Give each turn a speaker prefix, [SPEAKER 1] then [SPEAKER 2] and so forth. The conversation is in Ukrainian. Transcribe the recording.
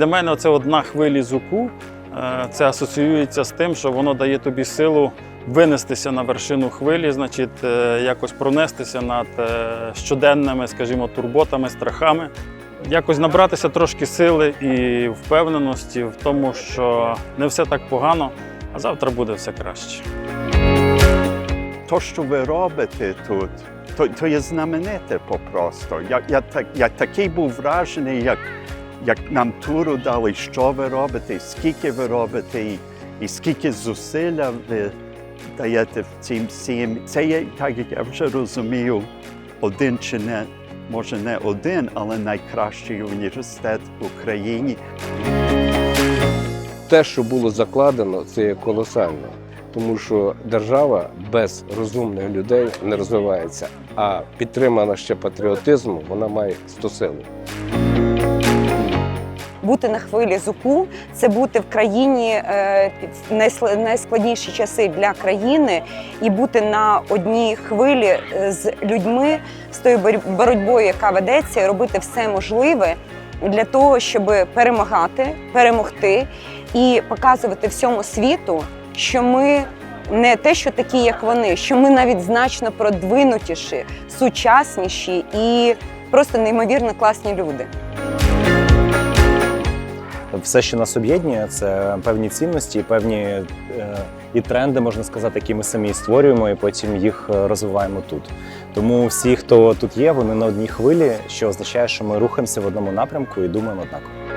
[SPEAKER 1] для мене це одна хвилі зуку. е, Це асоціюється з тим, що воно дає тобі силу винестися на вершину хвилі, значить, е, якось пронестися над е, щоденними, скажімо, турботами, страхами, якось набратися трошки сили і впевненості в тому, що не все так погано, а завтра буде все краще.
[SPEAKER 2] То, що ви робите тут, то, то є знамените попросту. Я, я, так, я такий був вражений, як, як нам туру дали, що ви робите, скільки ви робите, і, скільки зусилля ви даєте цим всім. Це є, так як я вже розумію, один чи не, може не один, але найкращий університет в Україні.
[SPEAKER 3] те, що було закладено, це є колосально. Тому що держава без розумних людей не розвивається, а підтримана ще патріотизмом, вона має сто сили.
[SPEAKER 4] Бути на хвилі зуку це бути в країні е, в найскладніші часи для країни і бути на одній хвилі е, з людьми з тою бор- боротьбою, яка ведеться, і робити все можливе для того, щоб перемагати, перемогти і показувати всьому світу, що ми. Не те, що такі, як вони, що ми навіть значно продвинутіші, сучасніші і просто неймовірно класні люди.
[SPEAKER 5] Все, що нас об'єднує, це певні цінності, певні е, і тренди, можна сказати, які ми самі створюємо, і потім їх е, розвиваємо тут. Тому всі, хто тут є, вони на одній хвилі, що означає, що ми рухаємося в одному напрямку і думаємо однаково.